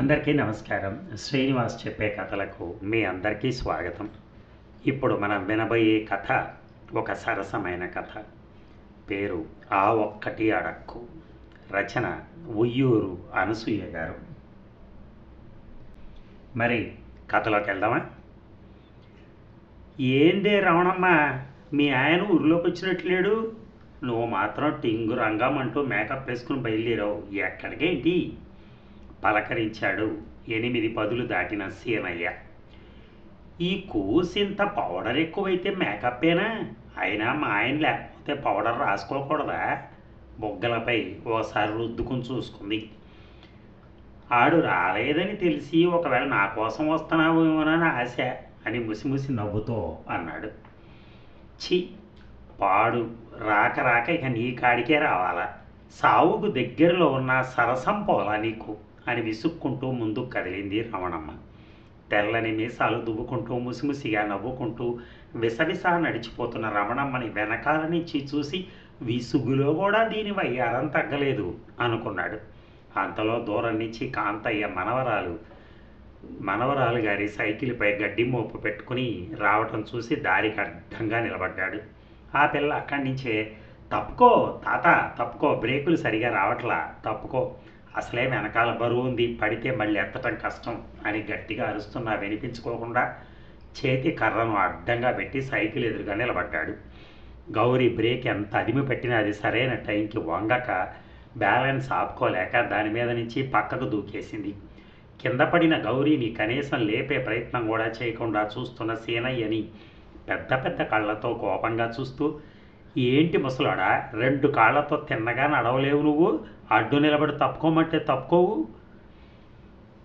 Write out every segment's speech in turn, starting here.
అందరికీ నమస్కారం. శ్రీనివాస్ చెప్పే కథలకు మీ అందరికీ స్వాగతం. ఇప్పుడు మనం వినబోయే కథ ఒక సరసమైన కథ. పేరు ఆ ఒక్కటి అడక్కు. రచన ఉయ్యూరు అనసూయ గారు. మరి కథలోకి వెళ్దామా? ఏందే రమణమ్మ మీ ఆయన ఊరిలోకి వచ్చినట్లేడు నువ్వు మాత్రం టింగు రంగం అంటూ మేకప్ వేసుకుని బయలుదేరావు. ఎక్కడికేంటి? పలకరించాడు. ఎనిమిది పదులు దాటిన సీనయ్య. ఈ కూసింత పౌడర్ ఎక్కువైతే మేకప్పేనా? అయినా మా ఆయన లేకపోతే పౌడర్ రాసుకోకూడదా? బొగ్గలపై ఓసారి రుద్దుకుని చూసుకుంది. ఆడు రాలేదని తెలిసి ఒకవేళ నా కోసం వస్తున్నావేమోనని ఆశ అని ముసిముసి నవ్వుతో అన్నాడు. ఛీ! పాడు రాక రాక ఇక నీ కాడికే రావాలా? సావుకు దగ్గరలో ఉన్న సరసం పోలా నీకు. అని విసుక్కుంటూ ముందుకు కదిలింది రమణమ్మ. తెల్లని మీసాలు దువ్వుకుంటూ ముసిముసిగా నవ్వుకుంటూ విసవిస నడిచిపోతున్న రమణమ్మని వెనకాల నుంచి చూసి విసుగులో కూడా దీని వయ్యారం తగ్గలేదు అనుకున్నాడు. అంతలో దూరం నుంచి కాంతయ్య మనవరాలు మనవరాలు గారి సైకిల్పై గడ్డి మోపు పెట్టుకుని రావటం చూసి దారికి అడ్డంగా నిలబడ్డాడు. ఆ పిల్ల అక్కడి నుంచే తప్పుకో తాత తప్పుకో బ్రేకులు సరిగా రావట్లా తప్పుకో అసలే వెనకాల బరువు ఉంది పడితే మళ్ళీ ఎత్తటం కష్టం అని గట్టిగా అరుస్తున్నా వినిపించుకోకుండా చేతి కర్రను అడ్డంగా పెట్టి సైకిల్ ఎదురుగా నిలబడ్డాడు. గౌరీ బ్రేక్ ఎంత అదిమి పెట్టినా అది సరైన టైంకి వంగక బ్యాలెన్స్ ఆపుకోలేక దాని మీద నుంచి పక్కకు దూకేసింది. కింద పడిన గౌరీని కనీసం లేపే ప్రయత్నం కూడా చేయకుండా చూస్తున్న సీనయ్యని పెద్ద పెద్ద కళ్ళతో కోపంగా చూస్తూ ఏంటి ముసలాడా రెండు కాళ్ళతో తిన్నగా నడవలేవు నువ్వు? అడ్డు నిలబడి తప్పుకోమంటే తప్పుకోవు.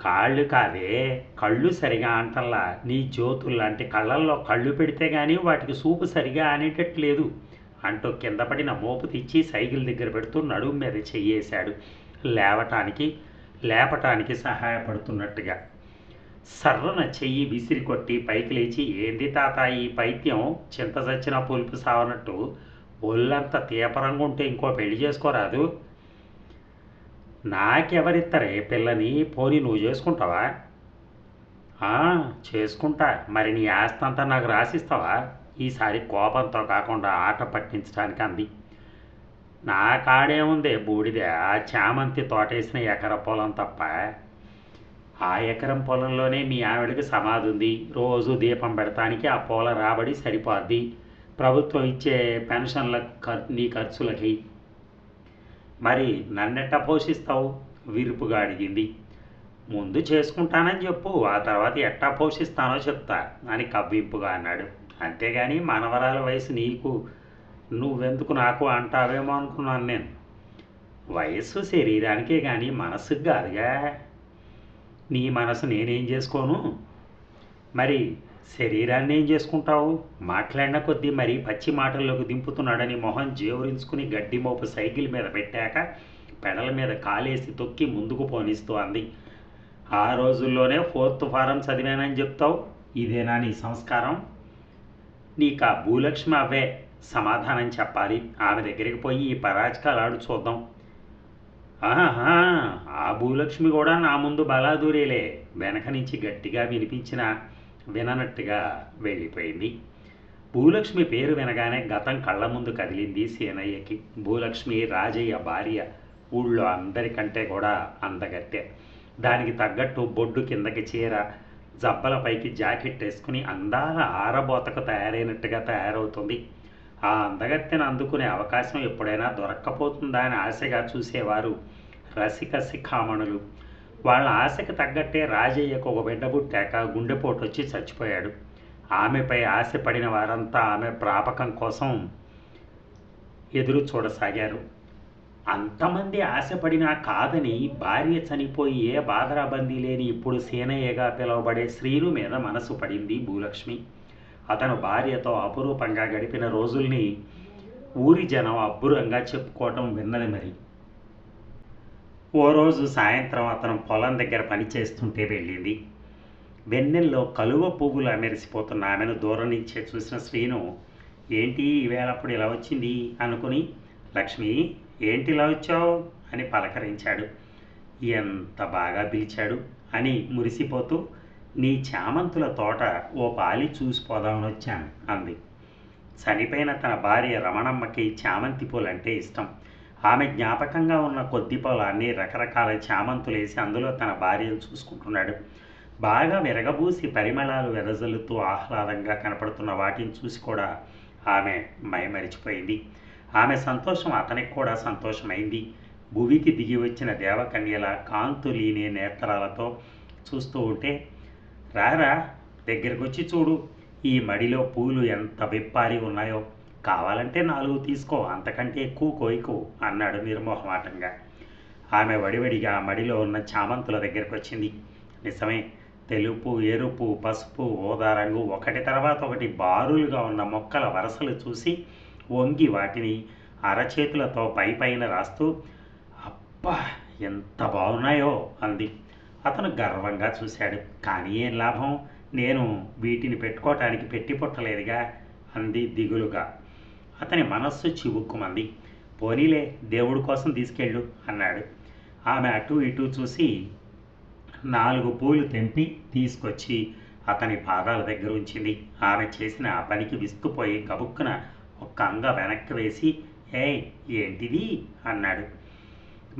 కాళ్ళు కాదే కళ్ళు సరిగా అంటల్లా. నీ జ్యోతులు లాంటి కళ్ళల్లో కళ్ళు పెడితే కానీ వాటికి సూపు సరిగా అనేటట్లేదు అంటూ కింద పడిన మోపు తెచ్చి సైకిల్ దగ్గర పెడుతూ నడుము మీద చెయ్యేశాడు. లేవటానికి లేపటానికి సహాయపడుతున్నట్టుగా. సర్రన చెయ్యి విసిరి కొట్టి పైకి లేచి ఏంది తాత ఈ పైత్యం? చింత చచ్చిన పులుపు సావనట్టు. ఒళ్ళంతా తీపరంగా ఉంటే ఇంకో పెళ్ళి చేసుకోరాదు. నాకెవరిత్తరే పిల్లని పోనీ నువ్వు చేసుకుంటావా? చేసుకుంటా. మరి నీ ఆస్తి అంతా నాకు రాసిస్తావా? ఈసారి కోపంతో కాకుండా ఆట పట్టించడానికి అంది. నా కాడేముంది బూడిద. ఆ చామంతి తోటేసిన ఎకర పొలం తప్ప ఆ ఎకరం పొలంలోనే మీ ఆవిడకి సమాధి ఉంది. రోజు దీపం పెడతానికి ఆ పూల రాబడి సరిపోద్ది. ప్రభుత్వం ఇచ్చే పెన్షన్ల ఖర్ నీ ఖర్చులకి మరి నన్నెట్ట పోషిస్తావు? విరుపుగా అడిగింది. ముందు చేసుకుంటానని చెప్పు ఆ తర్వాత ఎట్టా పోషిస్తానో చెప్తా అని కవ్వింపుగా అన్నాడు. అంతేగాని మనవరాల వయసు నీకు నువ్వెందుకు నాకు అంటావేమో అనుకున్నాను నేను. వయస్సు శరీరానికే కానీ మనసుకు కాదుగా. నీ మనసు నేనేం చేసుకోను? మరి శరీరాన్ని ఏం చేసుకుంటావు? మాట్లాడిన కొద్దీ మరి పచ్చి మాటల్లోకి దింపుతున్నాడని మొహం జేవురించుకుని గడ్డి మోపు సైకిల్ మీద పెట్టాక పెడల మీద కాలేసి తొక్కి ముందుకు పోనిస్తూ అంది. ఆ రోజుల్లోనే ఫోర్త్ ఫారం చదివానని చెప్తావు? ఇదేనా నీ సంస్కారం? నీకు ఆ భూలక్ష్మి అవే సమాధానం చెప్పాలి. ఆమె దగ్గరికి పోయి ఈ పరాజకాలు ఆడు చూద్దాం. ఆహా ఆ భూలక్ష్మి కూడా నా ముందు బలాదూరేలే. వెనక నుంచి గట్టిగా వినిపించిన విననట్టుగా వెళ్ళిపోయింది. భూలక్ష్మి పేరు వినగానే గతం కళ్ళ ముందు కదిలింది సీనయ్యకి. భూలక్ష్మి రాజయ్య భార్య ఊళ్ళో అందరికంటే కూడా అందగత్తె. దానికి తగ్గట్టు బొడ్డు కిందకి చీర జబ్బల పైకి జాకెట్ వేసుకుని అందాల ఆరబోతకు తయారైనట్టుగా తయారవుతుంది. ఆ అందగత్తెను అందుకునే అవకాశం ఎప్పుడైనా దొరక్కపోతుందా అని ఆశగా చూసేవారు రసిక శిఖామణులు. వాళ్ళ ఆశకు తగ్గట్టే రాజయ్యకు ఒక బిడ్డ పుట్టాక గుండెపోటు వచ్చి చచ్చిపోయాడు. ఆమెపై ఆశపడిన వారంతా ఆమె ప్రాపకం కోసం ఎదురు చూడసాగారు. అంతమంది ఆశపడినా కాదని భార్య చనిపోయి ఏ బాధరాబందీ లేని ఇప్పుడు సేనయ్యగా పిలువబడే శ్రీను మీద మనసు పడింది భూలక్ష్మి. అతను భార్యతో అపురూపంగా గడిపిన రోజుల్ని ఊరి జనం అబ్బురంగా చెప్పుకోవటం విన్నది మరి. ఓ రోజు సాయంత్రం అతను పొలం దగ్గర పనిచేస్తుంటే వెళ్ళింది. వెన్నెల్లో కలువ పువ్వులు మెరిసిపోతున్న ఆమెను దూరం నుంచే చూసిన శ్రీను ఏంటి ఈవేళప్పుడు ఇలా వచ్చింది? అనుకుని లక్ష్మి ఏంటి ఇలా వచ్చావు? అని పలకరించాడు. ఎంత బాగా పిలిచాడు అని మురిసిపోతూ నీ చామంతుల తోట ఓ పాలి చూసిపోదామని వచ్చాను అంది. చనిపోయిన తన భార్య రమణమ్మకి చామంతి పూలంటే ఇష్టం. ఆమె జ్ఞాపకంగా ఉన్న కొద్ది పొలాన్ని రకరకాల చామంతులేసి అందులో తన భార్యను చూసుకుంటున్నాడు. బాగా విరగబూసి పరిమళాలు వెదజల్లుతూ ఆహ్లాదంగా కనపడుతున్న వాటిని చూసి కూడా ఆమె మైమరిచిపోయింది. ఆమె సంతోషం అతనికి కూడా సంతోషమైంది. భువికి దిగి వచ్చిన దేవకన్యల కాంతులీనే నేత్రాలతో చూస్తూ ఉంటే రారా దగ్గరకు వచ్చి చూడు ఈ మడిలో పూలు ఎంత విప్పారి ఉన్నాయో. కావాలంటే నాలుగు తీసుకో అంతకంటే ఎక్కువ కోయికు అన్నాడు నిర్మోహమాటంగా. ఆమె వడివడిగా మడిలో ఉన్న చామంతుల దగ్గరికి వచ్చింది నిజమే తెలుపు ఎరుపు పసుపు ఓదా రంగు ఒకటి తర్వాత ఒకటి బారులుగా ఉన్న మొక్కల వరసలు చూసి వంగి వాటిని అరచేతులతో పై పైన రాస్తూ అబ్బా ఎంత బాగున్నాయో అంది. అతను గర్వంగా చూశాడు. కానీ ఏం లాభం? నేను వీటిని పెట్టుకోవటానికి పెట్టి పుట్టలేదుగా అంది దిగులుగా. అతని మనస్సు చివుక్కుమంది. పోనీలే దేవుడి కోసం తీసుకెళ్ళు అన్నాడు. ఆమె అటు ఇటు చూసి నాలుగు పూలు తెంపి తీసుకొచ్చి అతని పాదాల దగ్గర ఉంచింది. ఆమె చేసిన ఆ పనికి విస్తుపోయి గబుక్కున ఒక్క అంగ వెనక్కి వేసి ఏ ఏంటిది? అన్నాడు.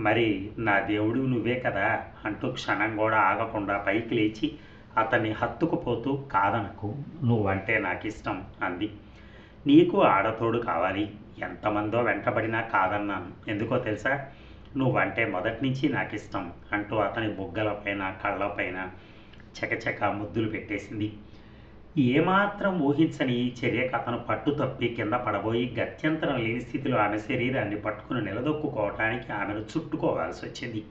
మరి నా దేవుడు నువ్వే కదా? అంటూ క్షణం కూడా ఆగకుండా పైకి లేచి అతన్ని హత్తుకుపోతూ కాదనకు నువ్వంటే నాకు ఇష్టం అంది. నీకు ఆడతోడు కావాలి. ఎంతమందో వెంటబడినా కాదన్నాను ఎందుకో తెలుసా? నువ్వంటే మొదటి నుంచి నాకు ఇష్టం అంటూ అతని బుగ్గలపైన కళ్ళపైన చకచక ముద్దులు పెట్టేసింది. ఏమాత్రం ఊహించని ఈ చర్యకు అతను పట్టు తప్పి కింద పడబోయి గత్యంతరం లేని స్థితిలో ఆమె శరీరాన్ని పట్టుకుని నిలదొక్కుకోవటానికి ఆమెను చుట్టుకోవాల్సి వచ్చింది.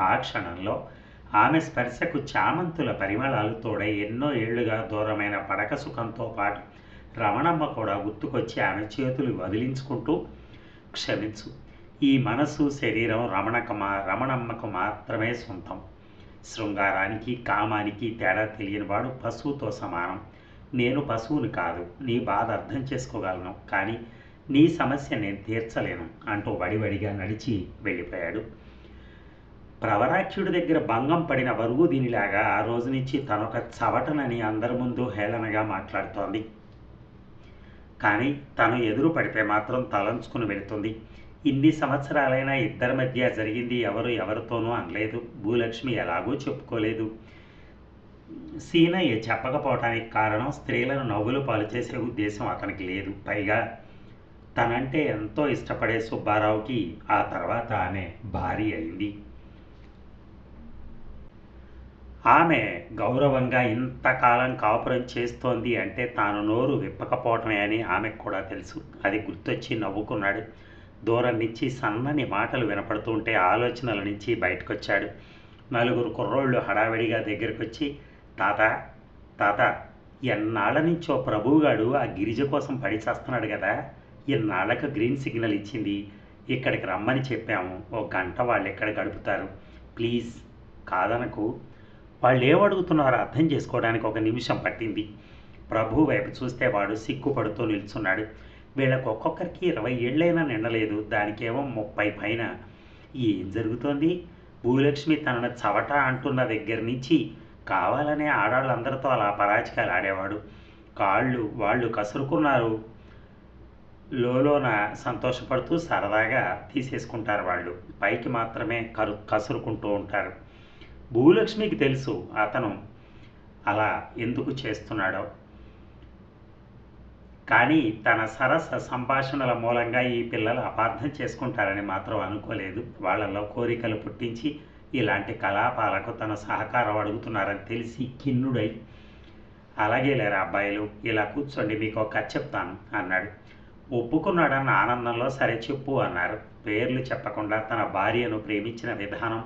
ఆ క్షణంలో ఆమె స్పర్శకు చామంతుల పరిమళాలు తోడై ఎన్నో ఏళ్ళుగా దూరమైన పడక సుఖంతో పాటు రమణమ్మ కూడా గుర్తుకొచ్చి ఆమె చేతులు వదిలించుకుంటూ క్షమించు. ఈ మనసు శరీరం రమణకమా రమణమ్మకు మాత్రమే సొంతం. శృంగారానికి కామానికి తేడా తెలియనివాడు పశువుతో సమానం. నేను పశువుని కాదు నీ బాధ అర్థం చేసుకోగలను కానీ నీ సమస్య నేను తీర్చలేను అంటూ వడివడిగా నడిచి వెళ్ళిపోయాడు. ప్రవరాఖ్యుడి దగ్గర భంగం పడిన వరుగు దీనిలాగా ఆ రోజు నుంచి తనొక చవటనని అందరి ముందు హేళనగా మాట్లాడుతోంది. కానీ తను ఎదురు పడితే మాత్రం తలంచుకుని వెళుతుంది. ఇన్ని సంవత్సరాలైనా ఇద్దరి మధ్య జరిగింది ఎవరు ఎవరితోనూ అనలేదు. భూలక్ష్మి ఎలాగూ చెప్పుకోలేదు. సీనయ్య చెప్పకపోవటానికి కారణం స్త్రీలను నవ్వులు పాలు చేసే ఉద్దేశం అతనికి లేదు. పైగా తనంటే ఎంతో ఇష్టపడే సుబ్బారావుకి ఆ తర్వాత ఆమె భారీ అయింది. ఆమె గౌరవంగా ఇంతకాలం కాపురం చేస్తోంది అంటే తాను నోరు విప్పకపోవటమే అని ఆమెకు కూడా తెలుసు. అది గుర్తొచ్చి నవ్వుకున్నాడు. దూరం నుంచి సన్నని మాటలు వినపడుతుంటే ఆలోచనల నుంచి బయటకొచ్చాడు. నలుగురు కుర్రోళ్ళు హడావిడిగా దగ్గరికి వచ్చి తాత తాత ఎన్నాళ్ళ నుంచో ప్రభువుగాడు ఆ గిరిజ కోసం పడి చేస్తున్నాడు కదా. ఇన్నాళ్ళకు గ్రీన్ సిగ్నల్ ఇచ్చింది. ఇక్కడికి రమ్మని చెప్పాము. ఓ గంట వాళ్ళు ఎక్కడ గడుపుతారు? ప్లీజ్ కాదనకు. వాళ్ళు ఏమడుగుతున్నారో అర్థం చేసుకోవడానికి ఒక నిమిషం పట్టింది. ప్రభు వైపు చూస్తే వాడు సిగ్గుపడుతూ నిల్చున్నాడు. వీళ్ళకు ఒక్కొక్కరికి ఇరవై ఏళ్ళైనా నిండలేదు. దానికేమో ముప్పై పైన. ఏం జరుగుతోంది? భూలక్ష్మి తనను చవట అంటున్న దగ్గర నుంచి కావాలనే ఆడాళ్ళందరితో అలా పరాచికాలు ఆడేవాడు. కాళ్ళు వాళ్ళు కసురుకున్నారు. లోలోన సంతోషపడుతూ సరదాగా తీసేసుకుంటారు వాళ్ళు. పైకి మాత్రమే కరు కసురుకుంటూ ఉంటారు. భూలక్ష్మికి తెలుసు అతను అలా ఎందుకు చేస్తున్నాడో. కానీ తన సరస సంభాషణల మూలంగా ఈ పిల్లలు అపార్థం చేసుకుంటారని మాత్రం అనుకోలేదు. వాళ్ళలో కోరికలు పుట్టించి ఇలాంటి కలాపాలకు తన సహకారం అడుగుతున్నారని తెలిసి కిన్నుడై అలాగే లేరా అబ్బాయిలు ఇలా కూర్చోండి మీకు ఒక కథ చెప్తాను అన్నాడు. ఒప్పుకున్నాడన్న ఆనందంలో సరే చెప్పు అన్నారు. పేర్లు చెప్పకుండా తన భార్యను ప్రేమించిన విధానం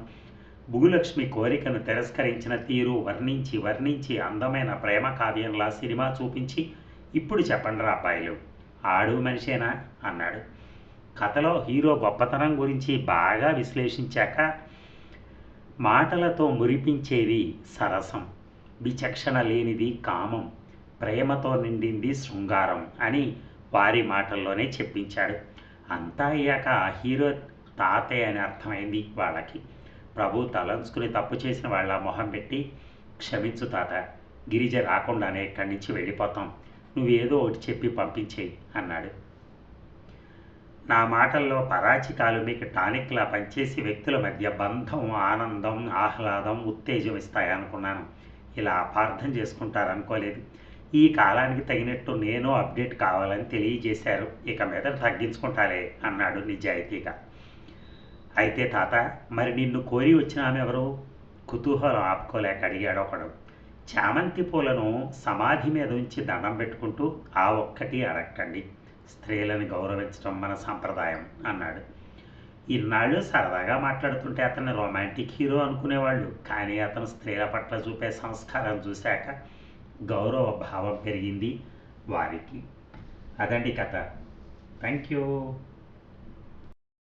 భూలక్ష్మి కోరికను తిరస్కరించిన తీరు వర్ణించి వర్ణించి అందమైన ప్రేమ కావ్యంలా సినిమా చూపించి ఇప్పుడు చెప్పండిరా అబ్బాయిలు. ఆడు మనిషేనా? అన్నాడు. కథలో హీరో గొప్పతనం గురించి బాగా విశ్లేషించాక మాటలతో మురిపించేది సరసం విచక్షణ లేనిది కామం ప్రేమతో నిండింది శృంగారం అని వారి మాటల్లోనే చెప్పించాడు. అంతా అయ్యాక ఆ హీరో తాతయ్య అని అర్థమైంది వాళ్ళకి. ప్రభు తలంచుకుని తప్పు చేసిన వాళ్ళ మొహం పెట్టి క్షమించు తాత గిరిజ రాకుండానే ఇక్కడి నుంచి వెళ్ళిపోతాం. నువ్వేదో ఒకటి చెప్పి పంపించేయి అన్నాడు. నా మాటల్లో పరాచికాలు మీకు టానిక్లా పనిచేసి వ్యక్తుల మధ్య బంధం ఆనందం ఆహ్లాదం ఉత్తేజం ఇస్తాయనుకున్నాను ఇలా అపార్థం చేసుకుంటారనుకోలేదు. ఈ కాలానికి తగినట్టు నేను అప్డేట్ కావాలని తెలియజేశారు. ఇక మీద తగ్గించుకుంటారే అన్నాడు నిజాయితీగా. అయితే తాత మరి నిన్ను కోరి వచ్చిన ఆమె ఎవరు? కుతూహలం ఆపుకోలేక అడిగాడు ఒకడు. చామంతి పూలను సమాధి మీద ఉంచి దండం పెట్టుకుంటూ ఆ ఒక్కటి అడగండి స్త్రీలను గౌరవించడం మన సంప్రదాయం అన్నాడు. ఇన్నాళ్ళు సరదాగా మాట్లాడుతుంటే అతన్ని రొమాంటిక్ హీరో అనుకునేవాళ్ళు. కానీ అతను స్త్రీల పట్ల చూపే సంస్కారం చూశాక గౌరవ భావం పెరిగింది వారికి. అదండి కథ. Thank you